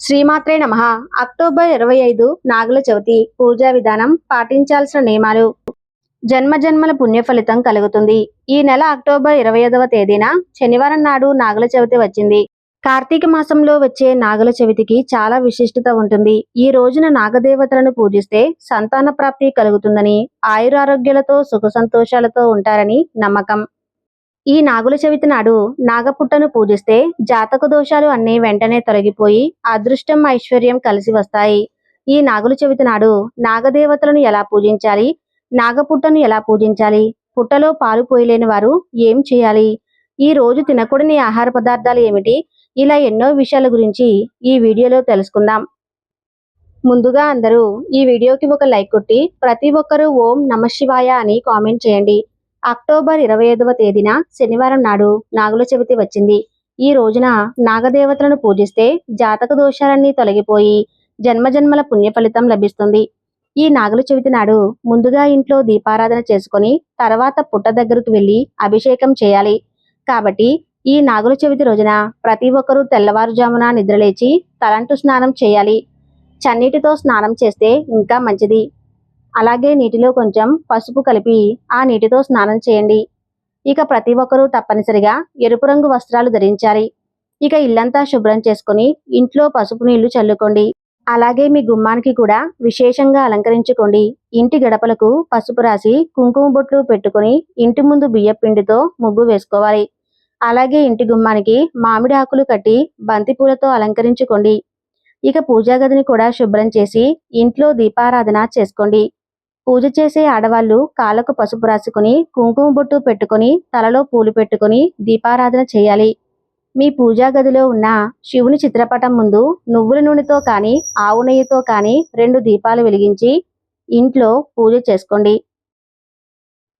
శ్రీమాత్రే నమ. అక్టోబర్ ఇరవై ఐదు నాగుల చవితి పూజా విధానం పాటించాల్సిన నియమాలు. జన్మ జన్మల పుణ్య ఫలితం కలుగుతుంది. ఈ నెల అక్టోబర్ ఇరవై ఐదవ తేదీన శనివారం నాడు నాగుల చవితి వచ్చింది. కార్తీక మాసంలో వచ్చే నాగుల చవితికి చాలా విశిష్టత ఉంటుంది. ఈ రోజున నాగదేవతలను పూజిస్తే సంతాన ప్రాప్తి కలుగుతుందని ఆయురారోగ్యాలతో సుఖ సంతోషాలతో ఉంటారని నమ్మకం. ఈ నాగుల చవితి నాడు నాగపుట్టను పూజిస్తే జాతక దోషాలు అన్నీ వెంటనే తొలగిపోయి అదృష్టం ఐశ్వర్యం కలిసి వస్తాయి. ఈ నాగుల చవితి నాడు నాగదేవతలను ఎలా పూజించాలి? నాగపుట్టను ఎలా పూజించాలి? పుట్టలో పాలు పోయలేని వారు ఏం చేయాలి? ఈ రోజు తినకూడని ఆహార పదార్థాలు ఏమిటి? ఇలా ఎన్నో విషయాల గురించి ఈ వీడియోలో తెలుసుకుందాం. ముందుగా అందరూ ఈ వీడియోకి ఒక లైక్ కొట్టి ప్రతి ఒక్కరూ ఓం నమ శివాయ అని కామెంట్ చేయండి. అక్టోబర్ ఇరవై ఐదవ తేదీన శనివారం నాడు నాగుల చవితి వచ్చింది. ఈ రోజున నాగదేవతలను పూజిస్తే జాతక దోషాలన్నీ తొలగిపోయి జన్మజన్మల పుణ్య ఫలితం లభిస్తుంది. ఈ నాగుల చవితి నాడు ముందుగా ఇంట్లో దీపారాధన చేసుకొని తర్వాత పుట్ట దగ్గరకు వెళ్ళి అభిషేకం చేయాలి. కాబట్టి ఈ నాగుల చవితి రోజున ప్రతి ఒక్కరూ తెల్లవారుజామున నిద్రలేచి తలంటు స్నానం చేయాలి. చన్నీటితో స్నానం చేస్తే ఇంకా మంచిది. అలాగే నీటిలో కొంచెం పసుపు కలిపి ఆ నీటితో స్నానం చేయండి. ఇక ప్రతి ఒక్కరూ తప్పనిసరిగా ఎరుపు రంగు వస్త్రాలు ధరించాలి. ఇక ఇల్లంతా శుభ్రం చేసుకొని ఇంట్లో పసుపు నీళ్ళు చల్లుకోండి. అలాగే మీ గుమ్మానికి కూడా విశేషంగా అలంకరించుకోండి. ఇంటి గడపలకు పసుపు రాసి కుంకుమ బొట్లు పెట్టుకొని ఇంటి ముందు బియ్య పిండితో ముగ్గు వేసుకోవాలి. అలాగే ఇంటి గుమ్మానికి మామిడి ఆకులు కట్టి బంతి పూలతో అలంకరించుకోండి. ఇక పూజా గదిని కూడా శుభ్రం చేసి ఇంట్లో దీపారాధన చేసుకోండి. పూజ చేసే ఆడవాళ్ళు కాళ్ళకు పసుపు రాసుకుని కుంకుమ బొట్టు పెట్టుకుని తలలో పూలు పెట్టుకుని దీపారాధన చేయాలి. మీ పూజా గదిలో ఉన్న శివుని చిత్రపటం ముందు నువ్వుల నూనెతో కానీ ఆవు నెయ్యితో కానీ రెండు దీపాలు వెలిగించి ఇంట్లో పూజ చేసుకోండి.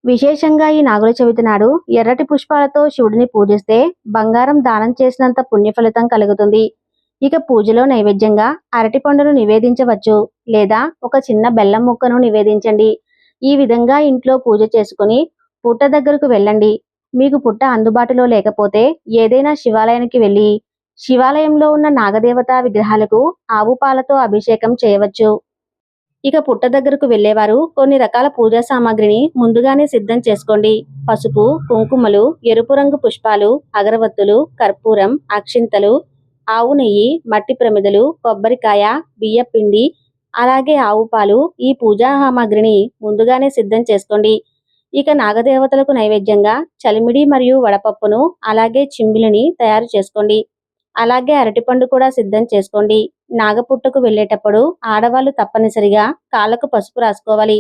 విశేషంగా ఈ నాగుల చవితి నాడు ఎర్రటి పుష్పాలతో శివుడిని పూజిస్తే బంగారం దానం చేసినంత పుణ్య ఫలితం కలుగుతుంది. ఇక పూజలో నైవేద్యంగా అరటిపండును నివేదించవచ్చు లేదా ఒక చిన్న బెల్లం ముక్కను నివేదించండి. ఈ విధంగా ఇంట్లో పూజ చేసుకుని పుట్ట దగ్గరకు వెళ్ళండి. మీకు పుట్ట అందుబాటులో లేకపోతే ఏదైనా శివాలయానికి వెళ్ళి శివాలయంలో ఉన్న నాగదేవత విగ్రహాలకు ఆవు పాలతో అభిషేకం చేయవచ్చు. ఇక పుట్ట దగ్గరకు వెళ్ళేవారు కొన్ని రకాల పూజా సామాగ్రిని ముందుగానే సిద్ధం చేసుకోండి. పసుపు కుంకుమలు ఎరుపు రంగు పుష్పాలు అగరవత్తులు కర్పూరం అక్షింతలు ఆవు నెయ్యి మట్టి ప్రమిదలు కొబ్బరికాయ బియ్యపిండి అలాగే ఆవు పాలు ఈ పూజా సామాగ్రిని ముందుగానే సిద్ధం చేసుకోండి. ఇక నాగదేవతలకు నైవేద్యంగా చలిమిడి మరియు వడపప్పును అలాగే చింబిలిని తయారు చేసుకోండి. అలాగే అరటిపండు కూడా సిద్ధం చేసుకోండి. నాగపుట్టకు వెళ్ళేటప్పుడు ఆడవాళ్ళు తప్పనిసరిగా కాళ్ళకు పసుపు రాసుకోవాలి.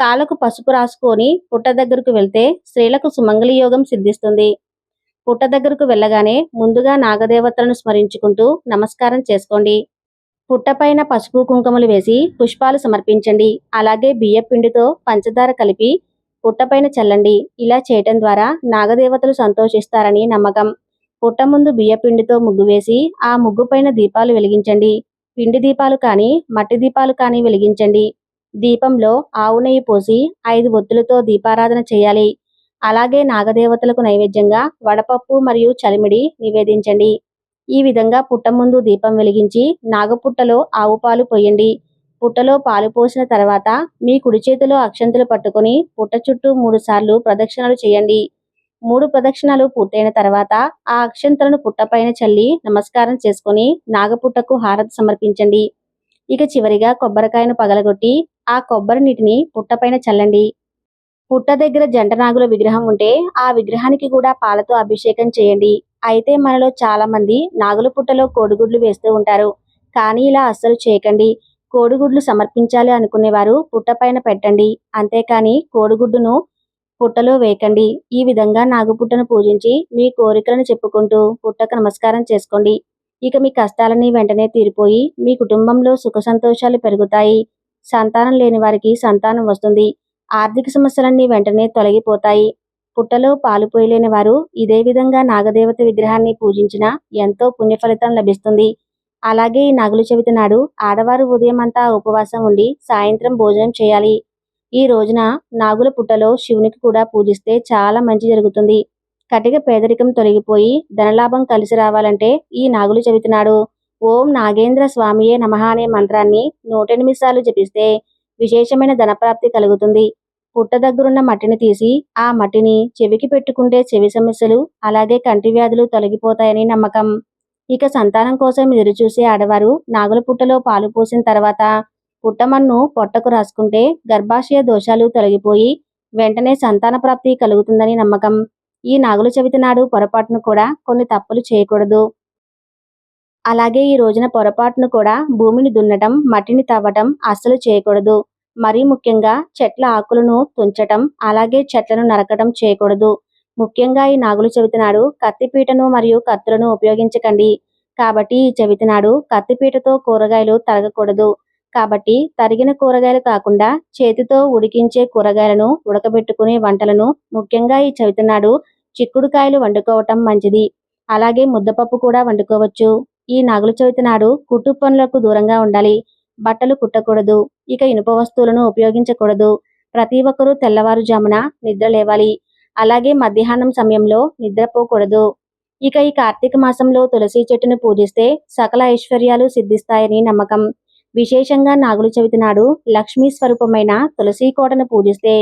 కాళ్ళకు పసుపు రాసుకొని పుట్ట దగ్గరకు వెళ్తే స్త్రీలకు సుమంగళి యోగం సిద్ధిస్తుంది. పుట్ట దగ్గరకు వెళ్ళగానే ముందుగా నాగదేవతలను స్మరించుకుంటూ నమస్కారం చేసుకోండి. పుట్టపైన పసుపు కుంకుమలు వేసి పుష్పాలు సమర్పించండి. అలాగే బియ్య పిండితో పంచదార కలిపి పుట్టపైన చల్లండి. ఇలా చేయటం ద్వారా నాగదేవతలు సంతోషిస్తారని నమ్మకం. పుట్ట ముందు బియ్యపిండితో ముగ్గు వేసి ఆ ముగ్గు పైన దీపాలు వెలిగించండి. పిండి దీపాలు కానీ మట్టి దీపాలు కానీ వెలిగించండి. దీపంలో ఆవు నెయ్యి పోసి ఐదు ఒత్తులతో దీపారాధన చేయాలి. అలాగే నాగదేవతలకు నైవేద్యంగా వడపప్పు మరియు చలిమిడి నివేదించండి. ఈ విధంగా పుట్ట ముందు దీపం వెలిగించి నాగపుట్టలో ఆవు పాలు పోయండి. పుట్టలో పాలు పోసిన తర్వాత మీ కుడి చేతిలో అక్షంతులు పట్టుకొని పుట్ట చుట్టూ మూడు సార్లు ప్రదక్షిణలు చేయండి. మూడు ప్రదక్షిణలు పూర్తయిన తర్వాత ఆ అక్షంతలను పుట్టపైన చల్లి నమస్కారం చేసుకొని నాగపుట్టకు హారతి సమర్పించండి. ఇక చివరిగా కొబ్బరికాయను పగలగొట్టి ఆ కొబ్బరి నీటిని పుట్టపైన చల్లండి. పుట్ట దగ్గర జంట నాగుల విగ్రహం ఉంటే ఆ విగ్రహానికి కూడా పాలతో అభిషేకం చేయండి. అయితే మనలో చాలా మంది నాగుల పుట్టలో కోడిగుడ్లు వేస్తూ ఉంటారు. కానీ ఇలా అస్సలు చేయకండి. కోడిగుడ్లు సమర్పించాలి అనుకునేవారు పుట్టపైన పెట్టండి. అంతేకాని కోడిగుడ్డును పుట్టలో వేయకండి. ఈ విధంగా నాగుపుట్టను పూజించి మీ కోరికలను చెప్పుకుంటూ పుట్టకు నమస్కారం చేసుకోండి. ఇక మీ కష్టాలన్నీ వెంటనే తీరిపోయి మీ కుటుంబంలో సుఖ సంతోషాలు పెరుగుతాయి. సంతానం లేని వారికి సంతానం వస్తుంది. ఆర్థిక సమస్యలన్నీ వెంటనే తొలగిపోతాయి. పుట్టలో పాలు పోయలేని వారు ఇదే విధంగా నాగదేవత విగ్రహాన్ని పూజించిన ఎంతో పుణ్య ఫలితం లభిస్తుంది. అలాగే ఈ నాగుల చెబుతున్నాడు నాడు ఆడవారు ఉదయం అంతా ఉపవాసం ఉండి సాయంత్రం భోజనం చేయాలి. ఈ రోజున నాగుల పుట్టలో శివునికి కూడా పూజిస్తే చాలా మంచి జరుగుతుంది. కటిక పేదరికం తొలగిపోయి ధనలాభం కలిసి రావాలంటే ఈ నాగులు చెబుతున్నాడు ఓం నాగేంద్ర స్వామియే నమః అనే మంత్రాన్ని నూటెనిమిది సార్లు జపిస్తే విశేషమైన ధనప్రాప్తి కలుగుతుంది. పుట్ట దగ్గరున్న మట్టిని తీసి ఆ మట్టిని చెవికి పెట్టుకుంటే చెవి సమస్యలు అలాగే కంటి వ్యాధులు తొలగిపోతాయని నమ్మకం. ఇక సంతానం కోసం ఎదురుచూసే ఆడవారు నాగుల పుట్టలో పాలు పోసిన తర్వాత పుట్టమన్ను పొట్టకు రాసుకుంటే గర్భాశయ దోషాలు తొలగిపోయి వెంటనే సంతాన ప్రాప్తి కలుగుతుందని నమ్మకం. ఈ నాగుల చవితి నాడు పొరపాటును కూడా కొన్ని తప్పులు చేయకూడదు. అలాగే ఈ రోజున పొరపాటును కూడా భూమిని దున్నటం మట్టిని తవ్వటం అస్సలు చేయకూడదు. మరీ ముఖ్యంగా చెట్ల ఆకులను తుంచటం అలాగే చెట్లను నరకటం చేయకూడదు. ముఖ్యంగా ఈ నాగులు చెబుతున్నాడు నాడు కత్తిపీటను మరియు కత్తులను ఉపయోగించకండి. కాబట్టి ఈ చవితి నాడు కత్తిపీటతో కూరగాయలు తరగకూడదు. కాబట్టి తరిగిన కూరగాయలు కాకుండా చేతితో ఉడికించే కూరగాయలను ఉడకబెట్టుకునే వంటలను ముఖ్యంగా ఈ చవితి నాడు చిక్కుడుకాయలు వండుకోవటం మంచిది. అలాగే ముద్దపప్పు కూడా వండుకోవచ్చు. ఈ నాగుల చవితి నాడు కుట్టు పనులకు దూరంగా ఉండాలి. బట్టలు కుట్టకూడదు. ఇక ఇనుప వస్తువులను ఉపయోగించకూడదు. ప్రతి ఒక్కరూ తెల్లవారుజామున నిద్ర లేవాలి. అలాగే మధ్యాహ్నం సమయంలో నిద్రపోకూడదు ఇక ఈ కార్తీక మాసంలో తులసి చెట్టును పూజిస్తే సకల ఐశ్వర్యాలు సిద్ధిస్తాయని నమ్మకం. విశేషంగా నాగుల చవితి నాడు లక్ష్మీ స్వరూపమైన తులసి కోటను పూజిస్తే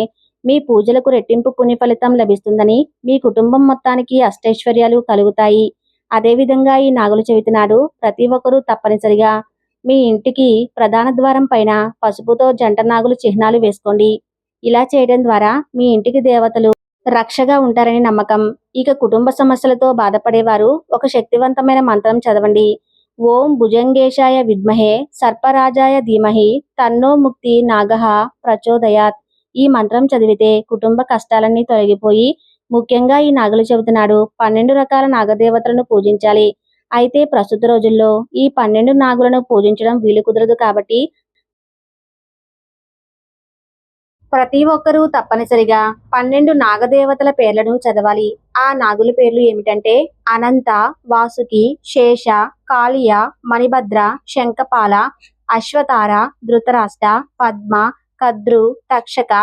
మీ పూజలకు రెట్టింపు పుణ్య ఫలితం లభిస్తుందని మీ కుటుంబం మొత్తానికి అష్టైశ్వర్యాలు కలుగుతాయి. అదేవిధంగా ఈ నాగుల చవితి నాడు ప్రతి ఒక్కరూ తప్పనిసరిగా మీ ఇంటికి ప్రధాన ద్వారం పైన పసుపుతో జంట నాగులు చిహ్నాలు వేసుకోండి. ఇలా చేయడం ద్వారా మీ ఇంటికి దేవతలు రక్షగా ఉంటారని నమ్మకం. ఇక కుటుంబ సమస్యలతో బాధపడేవారు ఒక శక్తివంతమైన మంత్రం చదవండి. ఓం భుజంగేశాయ విద్మహే సర్పరాజాయ ధీమహి తన్నో ముక్తి నాగహ ప్రచోదయాత్. ఈ మంత్రం చదివితే కుటుంబ కష్టాలన్నీ తొలగిపోయి ముఖ్యంగా ఈ నాగుల చవితి నాడు పన్నెండు రకాల నాగదేవతలను పూజించాలి. అయితే ప్రస్తుత రోజుల్లో ఈ పన్నెండు నాగులను పూజించడం వీలు కుదరదు కాబట్టి ప్రతి ఒక్కరూ తప్పనిసరిగా పన్నెండు నాగదేవతల పేర్లను చదవాలి. ఆ నాగుల పేర్లు ఏమిటంటే అనంత వాసుకి శేష కాళియ మణిభద్ర శంఖపాల అశ్వతార ధృతరాష్ట్ర పద్మ కద్రు తక్షక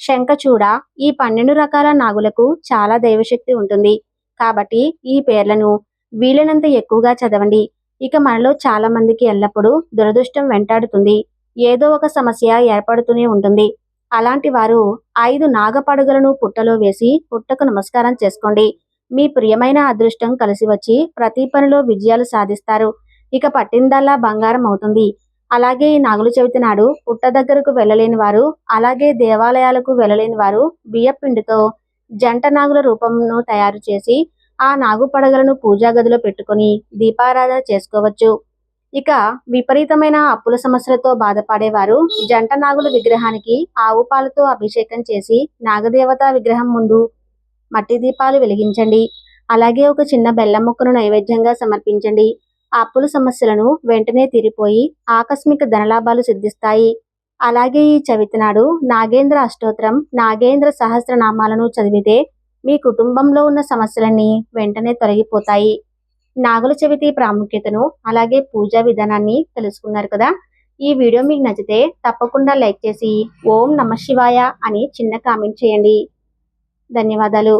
శంఖచూడ ఈ పన్నెండు రకాల నాగులకు చాలా దైవశక్తి ఉంటుంది. కాబట్టి ఈ పేర్లను వీలైనంత ఎక్కువగా చదవండి. ఇక మనలో చాలా మందికి ఎల్లప్పుడూ దురదృష్టం వెంటాడుతుంది. ఏదో ఒక సమస్య ఏర్పడుతూనే ఉంటుంది. అలాంటి వారు ఐదు నాగపడుగలను పుట్టలో వేసి పుట్టకు నమస్కారం చేసుకోండి. మీ ప్రియమైన అదృష్టం కలిసి వచ్చి ప్రతి పనిలో విజయాలు సాధిస్తారు. ఇక పట్టిందల్లా బంగారం అవుతుంది. అలాగే ఈ నాగుల చవితి నాడు పుట్ట దగ్గరకు వెళ్ళలేని వారు అలాగే దేవాలయాలకు వెళ్ళలేని వారు బియ్యపిండితో జంట నాగుల రూపంను తయారు చేసి ఆ నాగు పడగలను పూజా గదిలో పెట్టుకొని దీపారాధన చేసుకోవచ్చు. ఇక విపరీతమైన అప్పుల సమస్యలతో బాధపడేవారు జంట నాగుల విగ్రహానికి ఆవు పాలతో అభిషేకం చేసి నాగదేవత విగ్రహం ముందు మట్టి దీపాలు వెలిగించండి. అలాగే ఒక చిన్న బెల్లం ముక్కను నైవేద్యంగా సమర్పించండి. ఆ అప్పుల సమస్యలను వెంటనే తీరిపోయి ఆకస్మిక ధనలాభాలు సిద్ధిస్తాయి. అలాగే ఈ చవితి నాడు నాగేంద్ర అష్టోత్తరం నాగేంద్ర సహస్రనామాలను చదివితే మీ కుటుంబంలో ఉన్న సమస్యలన్నీ వెంటనే తొలగిపోతాయి. నాగుల చవితి ప్రాముఖ్యతను అలాగే పూజా విధానాన్ని తెలుసుకున్నారు కదా? ఈ వీడియో మీకు నచ్చితే తప్పకుండా లైక్ చేసి ఓం నమ శివాయ అని చిన్న కామెంట్ చేయండి. ధన్యవాదాలు.